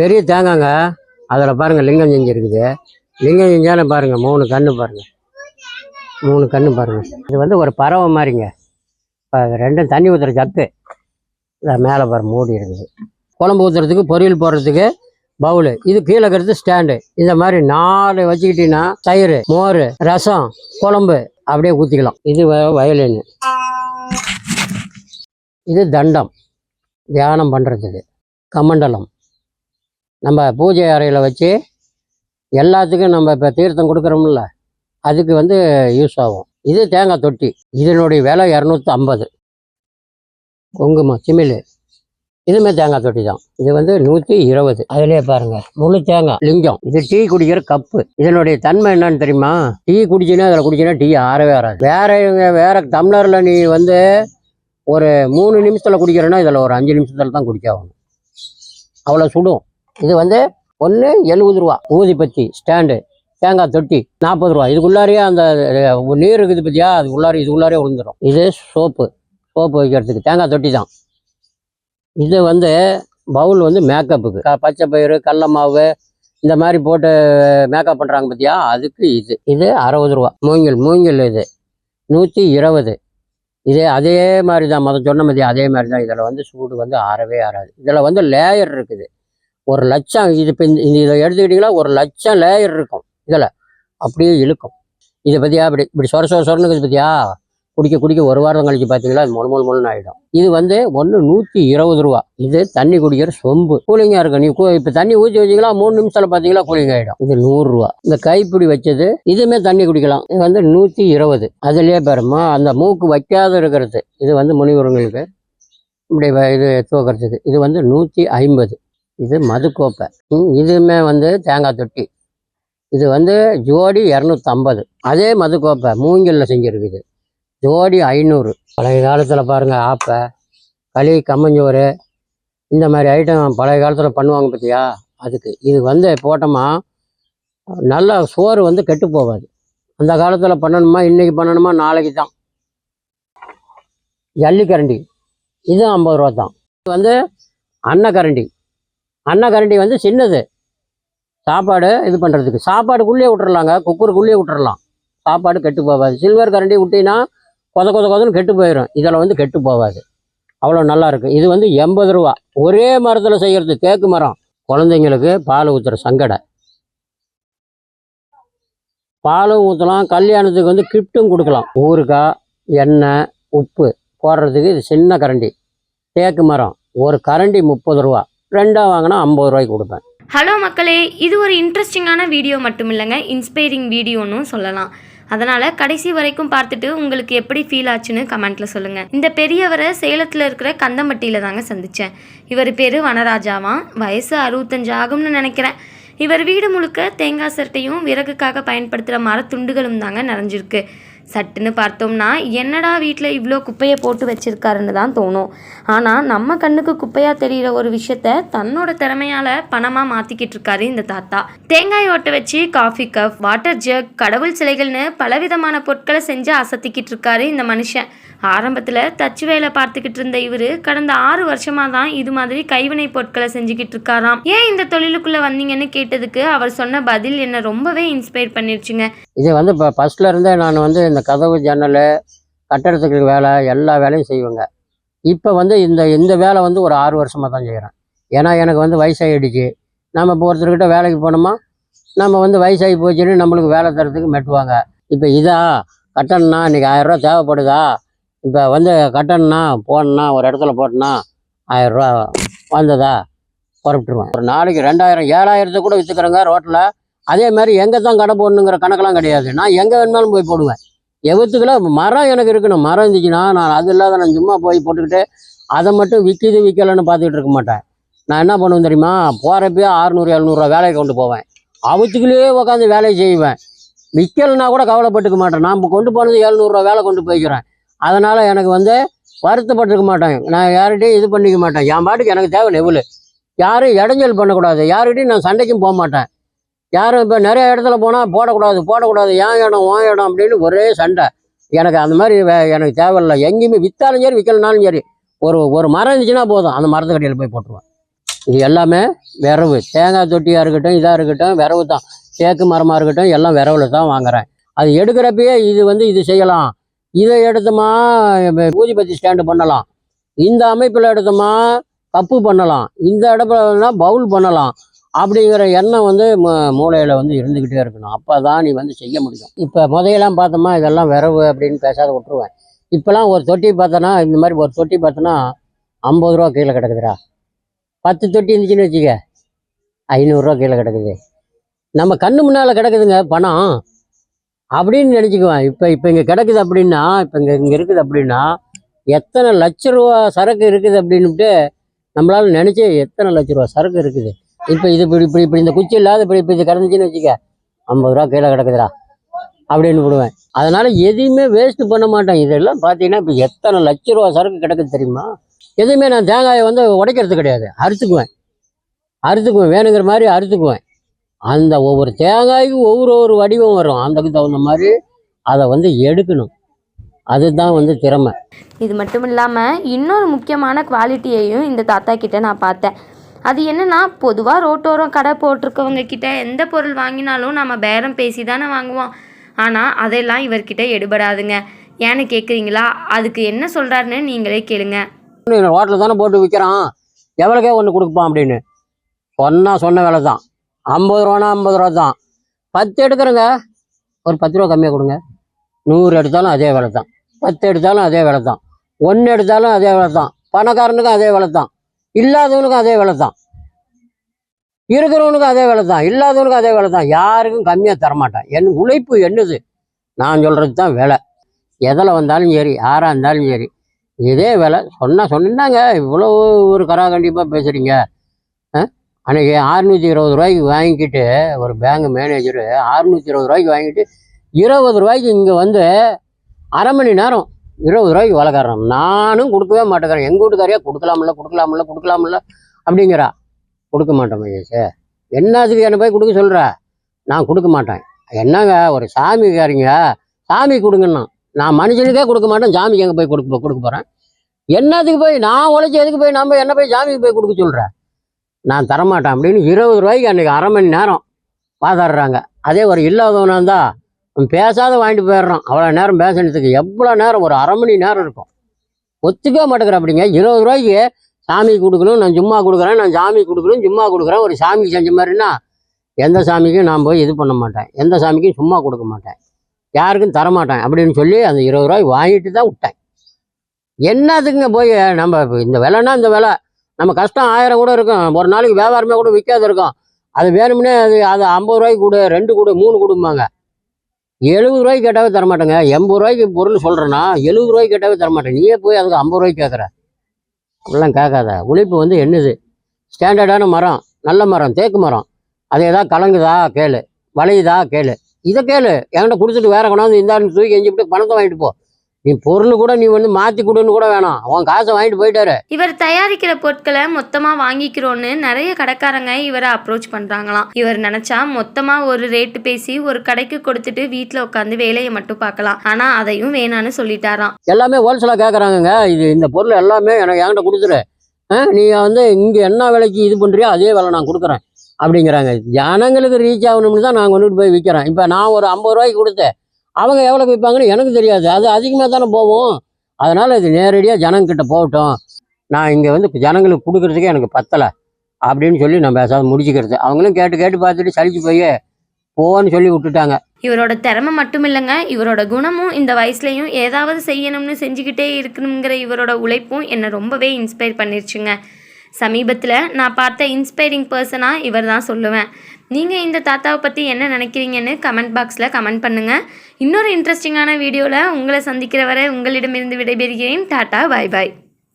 பெரிய தேங்காங்க. அதில் பாருங்கள் லிங்கம் செஞ்சுருக்குது லிங்கம் செஞ்சாலும் பாருங்கள் மூணு கண்ணு பாருங்கள் மூணு கண்ணு பாருங்கள் இது வந்து ஒரு பறவை மாதிரிங்க. இப்போ ரெண்டும் தண்ணி ஊற்றுற சத்து. இதை மேலே பாரு மூடி இருக்குது. குழம்பு ஊற்றுறதுக்கு பொரியல் போடுறதுக்கு பவுலு. இது கீழே இருக்கிறது ஸ்டாண்டு. இந்த மாதிரி நாலு வச்சுக்கிட்டீங்கன்னா தயிர் மோர் ரசம் குழம்பு அப்படியே ஊற்றிக்கலாம் இது வயலின். இது தண்டம். தியானம் பண்ணுறதுக்கு கமண்டலம். நம்ம பூஜை அறையில் வச்சு எல்லாத்துக்கும் நம்ம இப்போ தீர்த்தம் கொடுக்குறோம்ல அதுக்கு வந்து யூஸ் ஆகும். இது தேங்காய் தொட்டி. இதனுடைய விலை இரநூத்தி ஐம்பது குங்குமம் சிமிழ். இதுவுமே தேங்காய் தொட்டி தான். இது வந்து நூற்றி இருபது. அதுலேயே பாருங்க முழு தேங்காய். லிங்கம். இது டீ குடிக்கிற கப்பு. இதனுடைய தன்மை என்னன்னு தெரியுமா? டீ குடிச்சினா அதில் குடிச்சினா டீ ஆறவே ஆறாது. வேற இவங்க வேற டம்ளரில் நீ வந்து ஒரு மூணு நிமிஷத்தில் குடிக்கிறேன்னா இதில் ஒரு அஞ்சு நிமிஷத்தில் தான் குடிக்காகணும் அவ்வளோ சுடும். இது வந்து ஒன்று எழுபது ரூபா ஊதிப்பத்தி ஸ்டாண்டு தேங்காய் தொட்டி நாற்பது ரூபா. இதுக்குள்ளாரியே அந்த நீர் இருக்குது பற்றியா அது உள்ளாரி இது உள்ளாரே விழுந்துடும் இது சோப்பு சோப்பு வைக்கிறதுக்கு. தேங்காய் தொட்டி தான். இது வந்து பவுல் வந்து மேக்கப்புக்கு பச்சை பயிறு கடல மாவு இந்த மாதிரி போட்டு மேக்கப் பண்ணுறாங்க பார்த்தியா அதுக்கு இது. இது அறுபது ரூபா. மூங்கில் மூங்கில் இது. நூற்றி இருபது. இதே அதே மாதிரி தான். மொதல் சொன்ன மாதிரி அதே மாதிரி தான். இதில் வந்து சூடு வந்து ஆறவே ஆறாது. இதில் வந்து லேயர் இருக்குது. ஒரு லட்சம் இது இப்போ இந்த இதை எடுத்துக்கிட்டிங்கன்னா ஒரு லட்சம் லேயர் இருக்கும். இதில் அப்படியே இழுக்கும். இதை பற்றியா அப்படி இப்படி சொர சொர சொரன்னு பற்றியா குடிக்க குடிக்க ஒரு வாரம் கழிச்சு பார்த்தீங்களா அது மொழு மொழு ஆகிடும் இது வந்து ஒன்று நூற்றி இருபது ரூபா. இது தண்ணி குடிக்கிற சொம்பு. கூலிங்காக இருக்கும். நீ இப்போ தண்ணி ஊற்றி வச்சிங்களா மூணு நிமிஷத்தில் பார்த்தீங்களா கூலிங் ஆகிடும் இது நூறுரூவா இந்த கைப்பிடி வச்சது இதுவுமே தண்ணி குடிக்கலாம். இது வந்து நூற்றி இருபது. அதுலேயே பெருமா அந்த மூக்கு வைக்காத இருக்கிறது. இது வந்து முனிவருங்களுக்கு இப்படி இது தூக்கிறதுக்கு இது வந்து நூற்றி ஐம்பது. இது மதுக்கோப்பை. இதுவுமே வந்து தேங்காய் தொட்டி. இது வந்து ஜோடி இரநூத்தம்பது. அதே மதுக்கோப்பை மூங்கில்ல செஞ்சுருக்குது. ஜோடி ஐநூறு. பழைய காலத்தில் பாருங்கள் ஆப்பை களி கம்மஞ்சோறு இந்த மாதிரி ஐட்டம் பழைய காலத்தில் பண்ணுவாங்க பார்த்தியா அதுக்கு. இது வந்து போட்டோமா நல்லா சோறு வந்து கெட்டு போகாது. அந்த காலத்தில் பண்ணணுமா இன்னைக்கு பண்ணணுமா நாளைக்கு தான். ஜல்லிக்கரண்டி. இது ஐம்பது ரூபா தான் இது வந்து அன்னக்கரண்டி. அன்னக்கரண்டி வந்து சின்னது. சாப்பாடு இது பண்ணுறதுக்கு சாப்பாடுக்குள்ளேயே விட்டுறலாங்க. குக்கருக்குள்ளேயே விட்டுறலாம். சாப்பாடு கெட்டு போகாது. சில்வர் கரண்டி விட்டினா கொத கொத கொதன்னு கெட்டு போயிடும் இதில் வந்து கெட்டு போகாது. அவ்வளோ நல்லா இது வந்து எண்பது ரூபா. ஒரே மரத்தில் செய்கிறது தேக்கு மரம். குழந்தைங்களுக்கு பால் ஊற்றுற சங்கடை. பாலும் ஊற்றலாம் கல்யாணத்துக்கு வந்து கிஃப்ட்டும் கொடுக்கலாம். ஊறுகாய் எண்ணெய் உப்பு போடுறதுக்கு இது சின்ன கரண்டி. தேக்கு மரம். ஒரு கரண்டி முப்பது ரூபா. ரெண்டாக வாங்கினா ஐம்பது ரூபாய்க்கு கொடுப்பேன். ஹலோ மக்களே இது ஒரு இன்ட்ரெஸ்டிங்கான வீடியோ மட்டும் இல்லைங்க இன்ஸ்பைரிங் வீடியோன்னு சொல்லலாம். அதனால் கடைசி வரைக்கும் பார்த்துட்டு உங்களுக்கு எப்படி ஃபீல் ஆச்சுன்னு கமெண்ட்டில் சொல்லுங்கள் இந்த பெரியவரை சேலத்தில் இருக்கிற கந்தம்பட்டியில் தாங்க சந்தித்தேன் இவர் பேர் வனராஜாவான் வயசு அறுபத்தஞ்சு ஆகும்னு நினைக்கிறேன். இவர் வீடு முழுக்க தேங்காய் சட்டையும் விறகுக்காக பயன்படுத்துகிற மரத்துண்டுகளும் தாங்க நிறைஞ்சிருக்கு. சட்டுன்னு பார்த்தோம்னா என்னடா வீட்டில் இவ்வளோ குப்பையை போட்டு வச்சுருக்காருன்னு தான் தோணும். ஆனால் நம்ம கண்ணுக்கு குப்பையாக தெரிகிற ஒரு விஷயத்த தன்னோட திறமையால் பணமாக மாற்றிக்கிட்டு இருக்காரு இந்த தாத்தா. தேங்காய் ஓட்டை வச்சு காஃபி கப் வாட்டர் ஜக் கடவுள் சிலைகள்னு பலவிதமான பொருட்களை செஞ்சு அசத்திக்கிட்டு இருக்காரு இந்த மனுஷன். ஆரம்பத்தில் தச்சு வேலை பார்த்துக்கிட்டு இருந்த இவர் கடந்த ஆறு வருஷமாக தான் இது மாதிரி கைவினை பொருட்களை செஞ்சுக்கிட்டு இருக்காராம். ஏன் இந்த தொழிலுக்குள்ளே வந்தீங்கன்னு கேட்டதுக்கு அவர் சொன்ன பதில் என்னை ரொம்பவே இன்ஸ்பயர் பண்ணிருச்சுங்க. இது வந்து இப்போ ஃபஸ்ட்டில் இருந்தே நான் வந்து இந்த கதவு ஜன்னல் கட்டடத்துக்கு வேலை எல்லா வேலையும் செய்வேங்க. இப்போ வந்து இந்த இந்த வேலை வந்து ஒரு ஆறு வருஷமாக தான் செய்கிறேன் ஏன்னா எனக்கு வந்து வயசாகிடுச்சு நம்ம இப்போ ஒருத்தர்கிட்ட வேலைக்கு போனோமா நம்ம வந்து வயசாகி போச்சுன்னு நம்மளுக்கு வேலை தரத்துக்கு மெட்டுவாங்க இப்போ இதா கட்டணம்னா இன்றைக்கி ஆயிரரூவா தேவைப்படுதா? இப்போ வந்து கட்டணும்னா போடணும்னா ஒரு இடத்துல போட்டோன்னா ஆயிரரூவா வந்ததா? புறப்பட்டுருவேன். ஒரு நாளைக்கு ரெண்டாயிரம் ஏழாயிரத்தை கூட விற்றுக்கிறேங்க ரோட்டில் அதே மாதிரி எங்கே தான் கடை போடணுங்கிற கணக்கெல்லாம் கிடையாது. நான் எங்கே வேணுமாலும் போய் போடுவேன். எவத்துக்குள்ள மரம் எனக்கு இருக்கணும். மரம் இருந்துச்சுன்னா நான் அது இல்லாத நான் சும்மா போய் போட்டுக்கிட்டு அதை மட்டும் விற்கிது விற்கலன்னு பார்த்துக்கிட்டு இருக்க மாட்டேன். நான் என்ன பண்ணுவேன் தெரியுமா? போகிறப்பயே ஆறுநூறு எழுநூறுவா வேலையை கொண்டு போவேன். அவத்துக்குள்ளேயே உட்காந்து வேலையை செய்வேன். விற்கலைன்னா கூட கவலைப்பட்டுக்க மாட்டேன். நான் கொண்டு போனது எழுநூறுவா வேலை கொண்டு போய்க்கிறேன். அதனால் எனக்கு வந்து வருத்தப்பட்டிருக்க மாட்டேன் நான் யார்கிட்டையும் இது பண்ணிக்க மாட்டேன். என் பாட்டுக்கு எனக்கு தேவை நெவில் யாரும் இடைஞ்சல் பண்ணக்கூடாது. யாருக்கிட்டையும் நான் சண்டைக்கும் போக மாட்டேன். யாரும் இப்போ நிறைய இடத்துல போனால் போடக்கூடாது போடக்கூடாது. ஏன் இடம் ஓன் இடம் அப்படின்னு ஒரே சண்டை. எனக்கு அந்த மாதிரி வே- எனக்கு தேவையில்லை. எங்கேயுமே விற்றாலும் சரி விற்கலனாலும் சரி ஒரு ஒரு மரம் இருந்துச்சுன்னா போதும். அந்த மரத்துக்கடியில் போய் போட்டுருவேன். இது எல்லாமே விரவு தேங்காய் தொட்டியாக இருக்கட்டும் இதாக இருக்கட்டும் விரவு தான். தேக்கு மரமாக இருக்கட்டும் எல்லாம் விரவில் தான் வாங்குகிறேன் அது எடுக்கிறப்பயே இது வந்து இது செய்யலாம். இதை எடுத்தோமா ஊதிபத்தி ஸ்டாண்டு பண்ணலாம். இந்த அமைப்பில் எடுத்தோமா கப்பு பண்ணலாம். இந்த இடத்துல பவுல் பண்ணலாம். அப்படிங்கிற எண்ணம் வந்து மூளையில் வந்து இருந்துக்கிட்டே இருக்கணும். அப்போ தான் நீ வந்து செய்ய முடியும். இப்போ முதையெல்லாம் பார்த்தோமா இதெல்லாம் விரவு அப்படின்னு பேசாத விட்டுருவேன். இப்போலாம் ஒரு தொட்டி பார்த்தோன்னா இந்த மாதிரி ஒரு தொட்டி பார்த்தோன்னா ஐம்பது ரூபா கீழே கிடக்குதுடா. பத்து தொட்டி இருந்துச்சுன்னு வச்சுக்க ஐநூறுரூவா கீழே கிடக்குது. நம்ம கண்ணு முன்னால் கிடக்குதுங்க பணம். அப்படின்னு நினச்சிக்குவேன். இப்போ இப்போ இங்கே கிடக்குது அப்படின்னா இப்போ இங்கே இங்கே இருக்குது அப்படின்னா எத்தனை லட்ச ரூபா சரக்கு இருக்குது அப்படின்ட்டு நம்மளால் நினச்சி எத்தனை லட்ச ரூபா சரக்கு இருக்குது. இப்போ இது இப்படி இப்படி இப்படி இந்த குச்சி இல்லாத இப்படி இப்படி இது கிடந்துச்சின்னு வச்சுக்க ஐம்பது ரூபா கீழே கிடக்குதுடா அப்படின்னு விடுவேன். அதனால் எதையுமே வேஸ்ட்டு பண்ண மாட்டேன். இதெல்லாம் பார்த்தீங்கன்னா இப்போ எத்தனை லட்ச ரூபா சரக்கு கிடக்குது தெரியுமா? எதுவுமே நான் தேங்காயை வந்து உடைக்கிறது கிடையாது. அறுத்துக்குவேன். அறுத்துக்குவேன். வேணுங்கிற மாதிரி அறுத்துக்குவேன். அந்த ஒவ்வொரு தேங்காய்க்கும் ஒவ்வொரு ஒரு வடிவம் வரும். அதுக்கு தகுந்த மாதிரி அதை வந்து எடுக்கணும். அதுதான் வந்து திறமை. இது மட்டும் இல்லாமல் இன்னொரு முக்கியமான குவாலிட்டியையும் இந்த தாத்தா கிட்ட நான் பார்த்தேன். அது என்னன்னா பொதுவாக ரோட்டோரம் கடை போட்டிருக்கவங்க கிட்ட எந்த பொருள் வாங்கினாலும் நம்ம பேரம் பேசி தானே வாங்குவோம். ஆனால் அதெல்லாம் இவர்கிட்ட எடுபடாதுங்க. ஏன்னு கேட்குறீங்களா அதுக்கு என்ன சொல்கிறாருன்னு நீங்களே கேளுங்க. ஹோட்டலில் தானே போட்டு விற்கிறான் எவ்வளோக்கே ஒன்று கொடுப்பான் அப்படின்னு. சொன்னா சொன்ன விலை தான் ஐம்பது ரூபானா ஐம்பது ரூபா தான். பத்து எடுக்கிறேங்க. ஒரு பத்து ரூபா கம்மியாக கொடுங்க. நூறு எடுத்தாலும் அதே விலை தான். பத்து எடுத்தாலும் அதே விலை தான். ஒன்று எடுத்தாலும் அதே விலை தான். பணக்காரனுக்கும் அதே விலை தான். இல்லாதவனுக்கும் அதே விலை தான். இருக்கிறவனுக்கும் அதே விலை தான். இல்லாதவனுக்கும் அதே விலை தான். யாருக்கும் கம்மியாக தரமாட்டான். என் உழைப்பு என்னது? நான் சொல்கிறது தான் விலை. எதில் வந்தாலும் சரி யாராக இருந்தாலும் சரி இதே விலை. சொன்னால் சொன்னாங்க இவ்வளோ ஒரு கரா கண்டிப்பாக பேசுகிறீங்க அன்றைக்கி அறுநூற்றி இருபது ரூபாய்க்கு வாங்கிக்கிட்டு ஒரு பேங்க் மேனேஜரு அறுநூற்றி இருபது ரூபாய்க்கு வாங்கிட்டு இருபது ரூபாய்க்கு இங்கே வந்து அரை மணி நேரம் இருபது ரூபாய்க்கு விலக்காரன் நானும் கொடுக்கவே மாட்டேங்கிறேன். எங்கள் வீட்டுக்காரியா கொடுக்கலாம்ல கொடுக்கலாம்ல கொடுக்கலாம்ல அப்படிங்கிறா. கொடுக்க மாட்டேன் மகேஷ். என்னத்துக்கு என்னை போய் கொடுக்க சொல்கிற நான் கொடுக்க மாட்டேன். என்னங்க ஒரு சாமிக்காரிங்க. சாமி கொடுங்கண்ணா. நான் மனுஷனுக்கே கொடுக்க மாட்டேன். சாமிக்கு எங்கே போய் கொடுக்க கொடுக்க போகிறேன் என்னத்துக்கு போய் நான் உழைச்சி எதுக்கு போய் நம்ம என்ன போய் சாமிக்கு போய் கொடுக்க சொல்கிறேன் நான் தரமாட்டேன் அப்படின்னு இருபது ரூபாய்க்கு அன்றைக்கி அரை மணி நேரம் பாதாடுறாங்க அதே ஒரு இல்லாதவனாக இருந்தால் பேசாத வாங்கிட்டு போயிடுறான். அவ்வளோ நேரம் பேசுனதுக்கு எவ்வளோ நேரம்? ஒரு அரை மணி நேரம் இருக்கும். ஒத்துக்கவே மாட்டேங்கிற அப்படிங்க. இருபது ரூபாய்க்கு சாமிக்கு கொடுக்கணும் நான் சும்மா கொடுக்குறேன் நான் சாமிக்கு கொடுக்கணும் சும்மா கொடுக்குறேன். ஒரு சாமிக்கு செஞ்ச மாதிரின்னா எந்த சாமிக்கும் நான் போய் இது பண்ண மாட்டேன். எந்த சாமிக்கும் சும்மா கொடுக்க மாட்டேன். யாருக்கும் தரமாட்டேன் அப்படின்னு சொல்லி அந்த இருபது ரூபாய் வாங்கிட்டு தான் விட்டேன். என்னத்துக்குங்க போய் நம்ம இந்த விலைன்னா இந்த விலை. நம்ம கஷ்டம் ஆயிரம் கூட இருக்கும். ஒரு நாளைக்கு வியாபாரமே கூட விற்காது இருக்கும். அது வேணும்னே அது அது ஐம்பது ரூபாய்க்கு கொடு ரெண்டு கொடு மூணு கொடும்பாங்க. எழுபது ரூபாய்க்கு கேட்டாவே தரமாட்டேங்க. எண்பது ரூபாய்க்கு பொருள் சொல்கிறேன்னா எழுபது ரூபாய்க்கு கேட்டாவே தரமாட்டேன். நீயே போய் அதுக்கு ஐம்பது ரூபாய்க்கு கேட்குற அப்படிலாம் கேட்காத. உழைப்பு வந்து என்னது? ஸ்டாண்டர்டான மரம் நல்ல மரம் தேக்கு மரம். அது ஏதாவது கலங்குதா? கேளு. வளையுதா? கேளு. இதை கேளு. என்கிட்ட கொடுத்துட்டு வேற கொண்டாந்து இந்தான்னு தூக்கி எஞ்சிவிட்டு பணத்தை வாங்கிட்டு போ. நீ பொருள் கூட நீ வந்து மாற்றி கொடுன்னு கூட வேணாம். உன் காசை வாங்கிட்டு போயிட்டாரு இவர் தயாரிக்கிற பொருட்களை மொத்தமாக வாங்கிக்கிறோன்னு நிறைய கடைக்காரங்க இவரை அப்ரோச் பண்ணுறாங்களாம் இவர் நினச்சா மொத்தமாக ஒரு ரேட்டு பேசி ஒரு கடைக்கு கொடுத்துட்டு வீட்டில் உட்காந்து வேலையை மட்டும் பார்க்கலாம். ஆனால் அதையும் வேணான்னு சொல்லிட்டாராம். எல்லாமே ஹோல்சேலாக கேட்குறாங்கங்க இது இந்த பொருள் எல்லாமே எனக்கு என்கிட்ட கொடுத்துரு. நீ வந்து இங்கே என்ன விலைக்கு இது பண்ணுறியோ அதே விலை நான் கொடுக்குறேன். அப்படிங்கிறாங்க. ஜனங்களுக்கு ரீச் ஆகணும்னு தான் நான் கொண்டுட்டு போய் விற்கிறேன் இப்போ நான் ஒரு ஐம்பது ரூபாய்க்கு கொடுத்தேன். அவங்க எவ்வளோ விற்பாங்கன்னு எனக்கு தெரியாது. அது அதிகமாக தானே போகும். அதனால் இது நேரடியாக ஜனங்கிட்ட போகட்டும். நான் இங்கே வந்து ஜனங்களுக்கு கொடுக்குறதுக்கே எனக்கு பத்தலை. அப்படின்னு சொல்லி நான் பேசாத முடிச்சுக்கிறது. அவங்களும் கேட்டு கேட்டு பார்த்துட்டு சளிச்சு போய் போன்னு சொல்லி விட்டுட்டாங்க. இவரோட திறமை மட்டும் இல்லைங்க. இவரோட குணமும் இந்த வயசுலையும் ஏதாவது செய்யணும்னு செஞ்சுக்கிட்டே இருக்கணுங்கிற இவரோட உழைப்பும் என்னை ரொம்பவே இன்ஸ்பயர் பண்ணிருச்சுங்க. சமீபத்தில் நான் பார்த்த இன்ஸ்பைரிங் பர்சனாக இவர் தான் சொல்லுவேன். நீங்கள் இந்த தாத்தாவை பற்றி என்ன நினைக்கிறீங்கன்னு கமெண்ட் பாக்ஸில் கமெண்ட் பண்ணுங்கள் இன்னொரு இன்ட்ரெஸ்டிங்கான வீடியோவில் உங்களை சந்திக்கிற வரை உங்களிடமிருந்து விடைபெறுகிறேன். டாட்டா பாய் பாய்